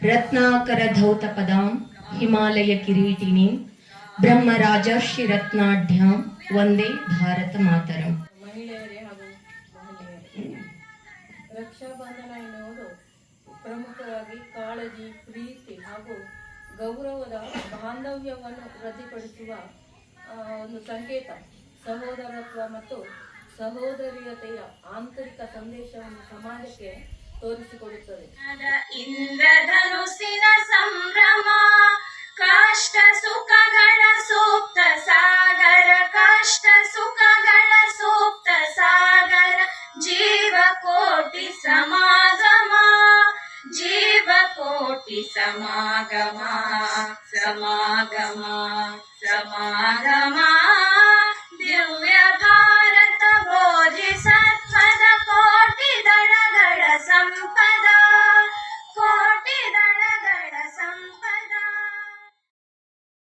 ರತ್ನಾಕರ ಧೌತ ಪದಾಂ ಹಿಮಾಲಯ ಕಿರೀಟಿನಿ ಬ್ರಹ್ಮ ರಾಜರ್ಷಿ ರತ್ನಾಢ್ಯಾಂ ವಂದೇ ಭಾರತ ಮಾತರಂ ಮಹಿಳೆಯರೇ ಹಾಗೂ ರಕ್ಷಾಬಂಧನ ಎನ್ನುವುದು ಪ್ರಮುಖವಾಗಿ ಕಾಳಜಿ, ಪ್ರೀತಿ ಹಾಗೂ ಗೌರವದ ಬಾಂಧವ್ಯವನ್ನು ವೃದ್ಧಿಪಡಿಸುವ ಒಂದು ಸಂಕೇತ. ಸಹೋದರತ್ವ ಮತ್ತು ಸಹೋದರಿಯತೆಯ ಆಂತರಿಕ ಸಂದೇಶವನ್ನು ಸಮಾಜಕ್ಕೆ ತೋರಿಸಿಕೊಡುತ್ತದೆ. ಇಂದ್ರಧನುಸಿನ ಸಂಭ್ರಮ, ಕಷ್ಟ ಸುಖಗಳ ಸೂಕ್ತ ಸಾಗರ, ಕಷ್ಟ ಸುಖಗಳ ಸೂಕ್ತ ಸಾಗರ, ಜೀವ ಕೋಟಿ ಸಮಾಗಮ, ಜೀವ ಕೋಟಿ ಸಮಾಗಮ ಸಮಾಗಮ ಸಮಾಗಮ.